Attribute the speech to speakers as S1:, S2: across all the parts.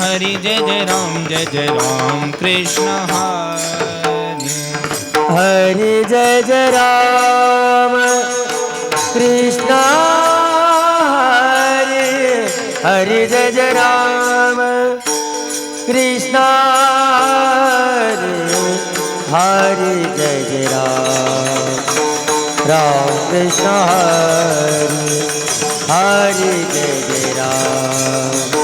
S1: हरि जय जय राम जय जय राम कृष्ण हरि।
S2: हरि जय जय राम कृष्ण हरि। हरि जय जय राम कृष्ण हरि। हरि जय जय राम राम कृष्ण हरि। हरि जय जय राम।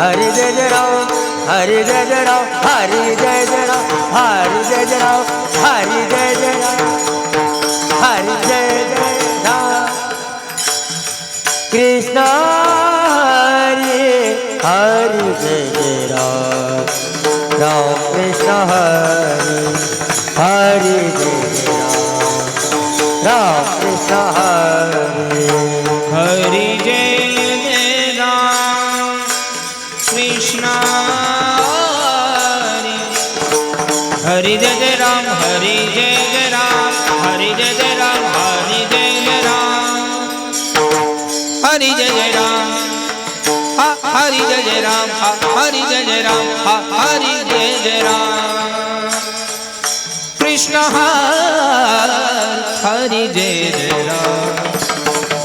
S1: हरी जय जय राव हरी जय जय राव हरी
S2: जय जय राव हरी जय जय राव हरी जय जय राव हरी जय जय राव कृष्ण हरी हरी जय जय राम। राम कृष्ण हरी हरी जय जय राम। राम कृष्ण हरी।
S1: हरी जय जय जय राम। कृष्ण हरि जय जय राम।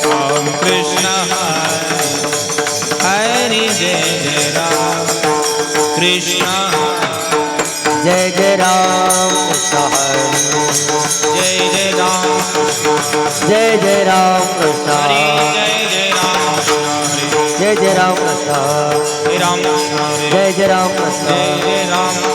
S1: राम कृष्ण हरे जय जय राम। कृष्ण
S2: जय जय राम। कृष्ण
S1: जय जय राम।
S2: जय जय राम कृष्ण
S1: जय जय राम।
S2: जय जय राम कृष्ण
S1: हरे। राम कृष्ण हरे।
S2: जय जय राम कृष्ण
S1: जय राम।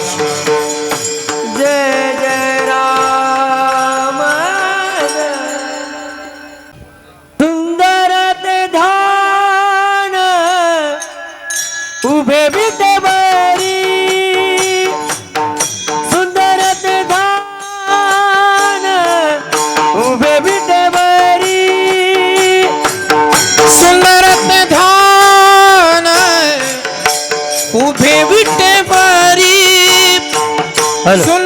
S2: हॅलो
S1: सुंदर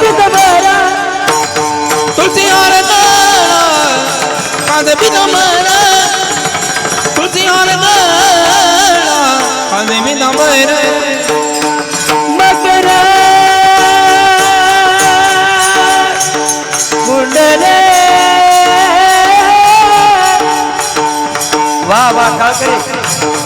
S1: असं पितांबरा तुलसी हार गळा कांदे पितांबर तुलसी हार गळा कांदे पितांबर
S2: मकर कुंडले वा वा काळकरी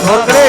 S2: ભોકડે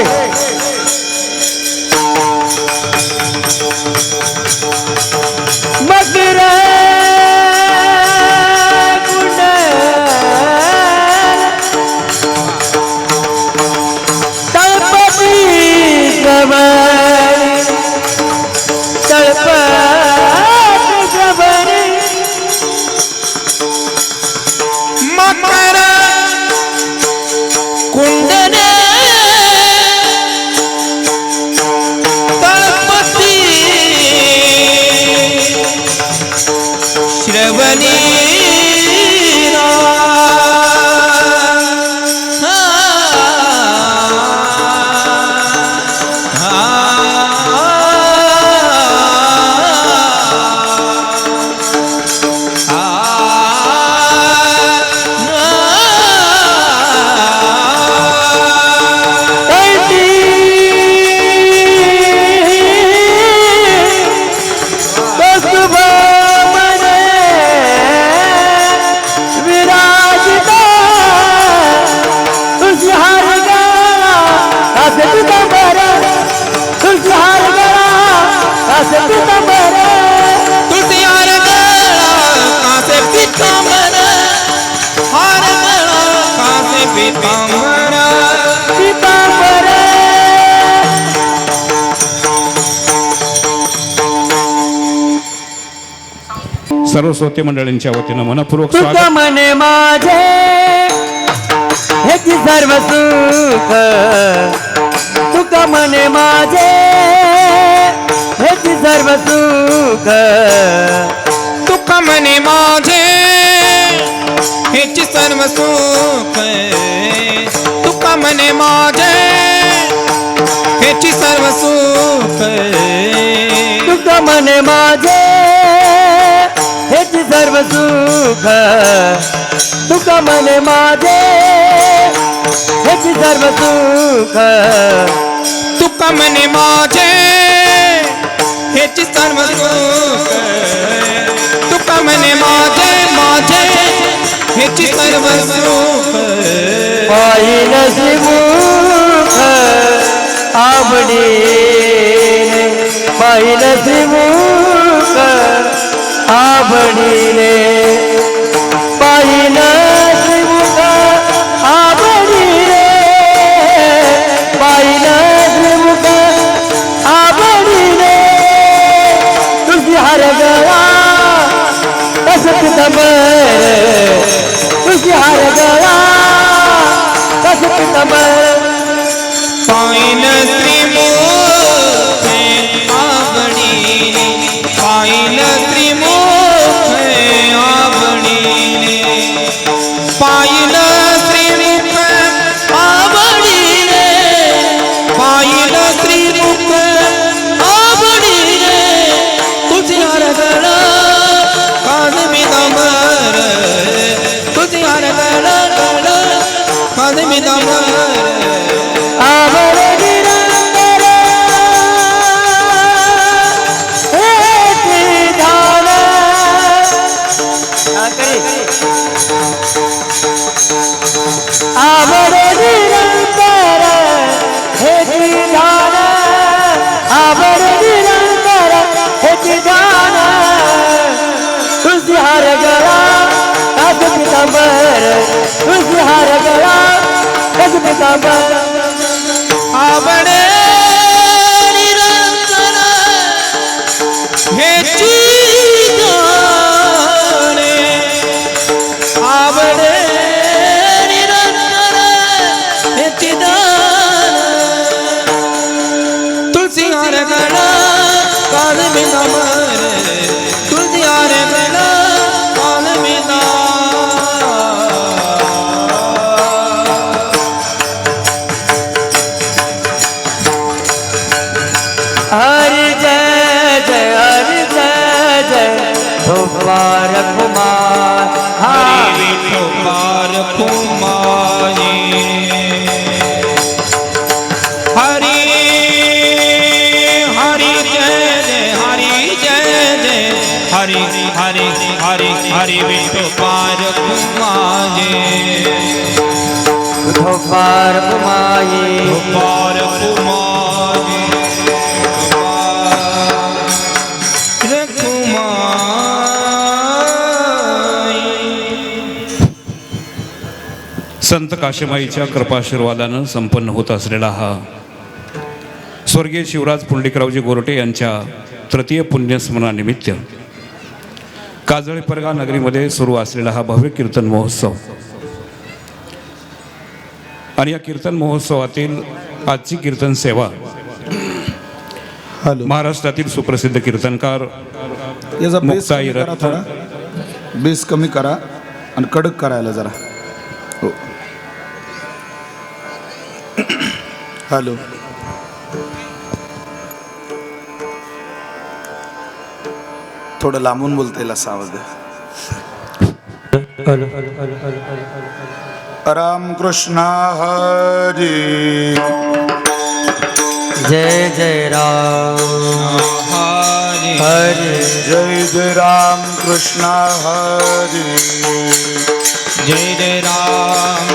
S3: सर्व श्रोते मंडळींच्या वतीनं मनपूर्वक
S2: तुका
S3: स्वागत.
S2: मने माझे ह्याची सर्व सुख. तुका मने माझे ह्याची सर्व सुख.
S1: दुःख मने माझे हेची सर्व सुख. दुःख मने माझे हेची सर्व सुख.
S2: तुका मने माझे ह्याची सर्व सुख. तुका मने माझे. ह्याची सर्व सुख.
S1: तुका मने माझे. ह्याची सर्व सुख. तुका मने माझे माझे. ह्याची सर्व सुख.
S2: पाहिल श्रीमुख आवडी पाहिल श्रीमुख आवडीने पाहिलं श्रीमुख आवडीने पाहिल श्रीमुख आवडीने तुझी हार गळा कसं तुझी
S1: पाहिलं
S2: आवड निरंतर हेची ध्यान. तुझी हार गळा काज पितांबर तुझी हार गळा काज पितांबर
S1: आवड हरि जय जय हरि जय जय ठोपार कुमार हरि ठोपार कुमार हरि हरि जय जय हरि जय जय हरि हरि हरि
S2: हरि ठोपार कुमार
S1: ठोपार कुमार ठोपार कुमार
S3: संत काशमाईच्या कृपाशीर्वादानं संपन्न होत असलेला हा स्वर्गीय शिवराज पुंडलिकरावजी गोरटे यांच्या तृतीय पुण्यस्मरणानिमित्त काजळे परगा नगरीमध्ये सुरू असलेला हा भव्य कीर्तन महोत्सव. आणि या कीर्तन महोत्सवातील आजची कीर्तन सेवा
S4: हॅलो.
S3: महाराष्ट्रातील सुप्रसिद्ध कीर्तनकार
S4: बेस कमी करा आणि कडक करायला जरा. हॅलो. थोडं लांबून बोलता येईल असा आवाज द्या रामकृष्ण हरी.
S2: जय जय राम.
S1: हरी.
S2: हरे.
S4: जय जय राम कृष्ण हरी.
S1: जय जय राम. कृष्ण